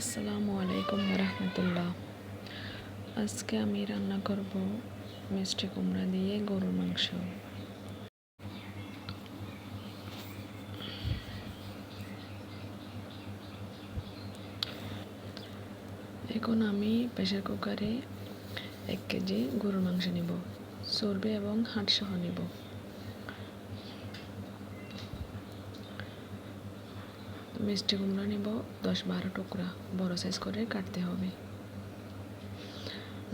আসসালামু আলাইকুম রহমতুল্লাহ আজকে আমি রান্না করব মিষ্টি কুমড়া দিয়ে গরুর মাংস। এখন আমি প্রেশার কুকারে এক কেজি গরুর মাংস নিব, চর্বি এবং হাট সহ নিব। মিষ্টি কুমড়া নিব, দশ বারো টুকরা বড় সাইজ করে কাটতে হবে।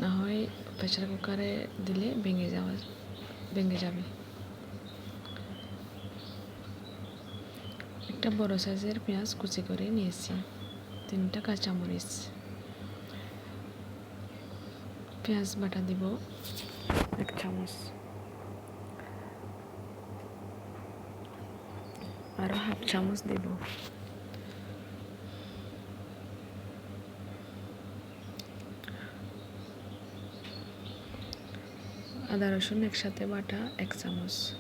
না হয় প্রেশার কুকারে দিলে ভেঙে যাওয়া, ভেঙে যাবে। একটা বড় সাইজের পেঁয়াজ কুচি করে নিয়েছি, তিনটা কাঁচামরিচ। পেঁয়াজ বাটা দিব, এক চামচ। আরও হাফ চামচ দেব। আদা, রসুন একসাথে বাটা এক চামচ।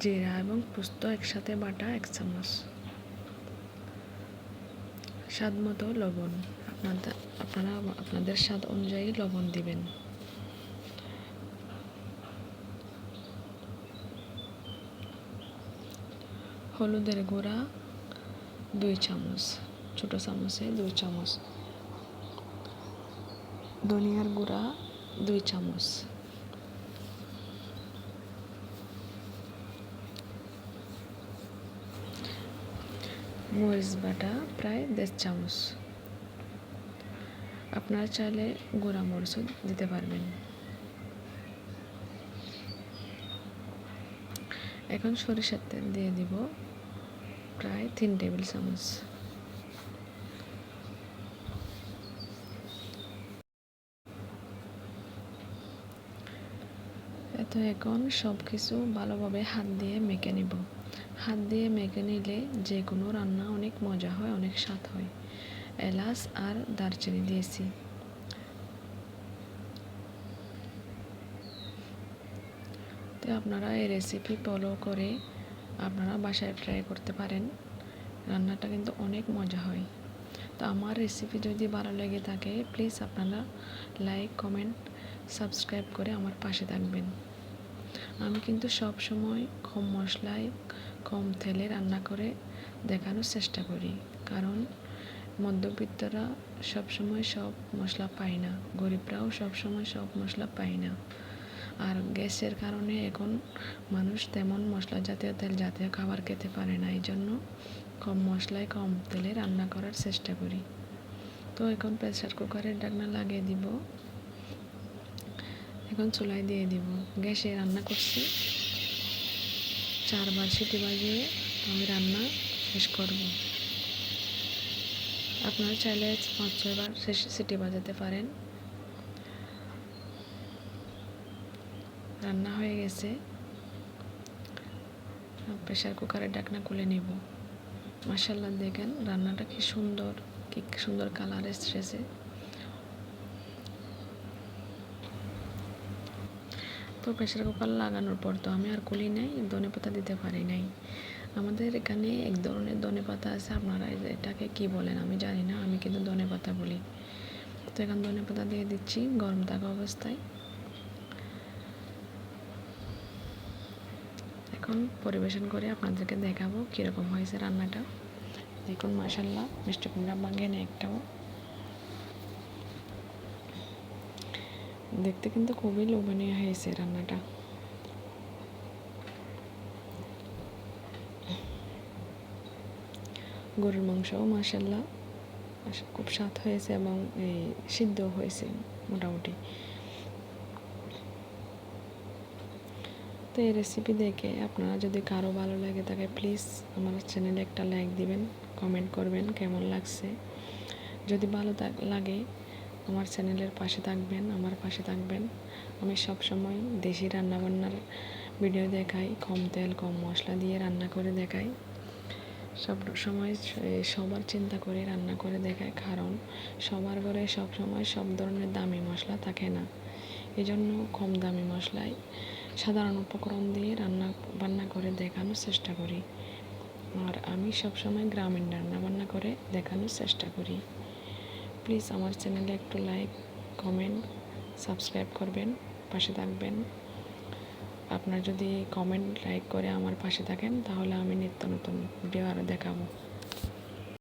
জিরা এবং পোস্ত একসাথে বাটা এক চামচ। স্বাদ মতো লবণ। আপনাদের, আপনারা, আপনাদের স্বাদ অনুযায়ী লবণ দিবেন। হলুদের গুঁড়া দুই চামচ, ছোটো চামচে দুই চামচ। ধনিয়ার গুঁড়া দুই চামচ। মরিচ বাটা প্রায় দেড় চামচ। আপনারা চাইলে গোড়া মরিচও দিতে পারবেন। এখন সরিষার তেল দিয়ে দিব প্রায় তিন টেবিল চামচ। এত এখন সব কিছু ভালোভাবে হাত দিয়ে মেখে নিব। হাত দিয়ে মেখে নিলে যে কোনো রান্না অনেক মজা হয়, অনেক স্বাদ হয়। এলাচ আর দারচিনি দিয়েছি। তো আপনারা এই রেসিপি ফলো করে আপনারা বাসায় ট্রাই করতে পারেন। রান্নাটা কিন্তু অনেক মজা হয়। তো আমার রেসিপি যদি ভালো লেগে থাকে প্লিজ আপনারা লাইক কমেন্ট সাবস্ক্রাইব করে আমার পাশে থাকবেন। আমি কিন্তু সব সময় কম মশলায়, কম তেলে রান্না করে দেখানোর চেষ্টা করি। কারণ মধ্যবিত্তরা সবসময় সব মশলা পায় না। গরিবরাও সবসময় সব মশলা পায় না। আর গ্যাসের কারণে এখন মানুষ তেমন মশলা জাতীয় তেল, জাতীয় খাবার খেতে পারে না। এই জন্য কম মশলায় কম তেলে রান্না করার চেষ্টা করি। তো এখন প্রেসার কুকারের ডাকনা লাগিয়ে দিব। এখন চুলায় দিয়ে দিব। গ্যাসে রান্না করছি। চারবার সিটি বাজিয়ে আমি রান্না শেষ করব। আপনারা চাইলে পাঁচ ছয়বার শেষ সিটি বাজাতে পারেন। রান্না হয়ে গেছে। প্রেশার কুকারের ডাকনা খুলে নিব। মাসাল্লাহ দেখেন রান্নাটা কি সুন্দর কি সুন্দর কালার এসেছে। তো প্রেশার কুকার লাগানোর পর তো আমি আর কুলি নাই, ধনে পাতা দিতে পারি নাই। আমাদের এখানে এক ধরনের ধনে পাতা আছে, আপনারা এটাকে কি বলেন আমি জানি না, আমি কিন্তু ধনে পাতা বলি। তো এখন ধনে পাতা দিয়ে দিচ্ছি গরম থাকা অবস্থায়। এখন পরিবেশন করে আপনাদেরকে দেখাবো কীরকম হয়েছে রান্নাটা। দেখুন মাসাল্লাহ মিষ্টি কুমড়া ভাঙে না একটাও। দেখতে কিন্তু খুবই লোভনীয় হয়েছে রান্নাটা। গরুর মাংসও মাসাল্লাহ খুব স্বাদ হয়েছে এবং এই সিদ্ধ হয়েছে মোটামুটি। তো এই রেসিপি দেখে আপনারা যদি কারও ভালো লাগে তাকে প্লিজ আমার চ্যানেলে একটা লাইক দিবেন কমেন্ট করবেন, কেমন লাগছে? যদি ভালো লাগে আমার চ্যানেলের পাশে থাকবেন, আমার পাশে থাকবেন। আমি সব সময় দেশি রান্নাবান্নার ভিডিও দেখাই, কম তেল, কম মশলা দিয়ে রান্না করে দেখাই। সব সময় সবার চিন্তা করে রান্না করে দেখায় কারণ সবার ঘরে সব সময় সব ধরনের দামি মশলা থাকে না। এই জন্য কম দামি মশলায় সাধারণ উপকরণ দিয়ে রান্না, বান্না করে দেখানোর চেষ্টা করি। আর আমি সবসময় গ্রামীণ রান্না বান্না করে দেখানোর চেষ্টা করি। প্লিজ আমার চ্যানেলে একটু লাইক, কমেন্ট, সাবস্ক্রাইব করবেন, পাশে থাকবেন। আপনার যদি কমেন্ট, লাইক করে আমার পাশে থাকেন, তাহলে আমি নিত্য নতুন ভিডিও আরও দেখাবো।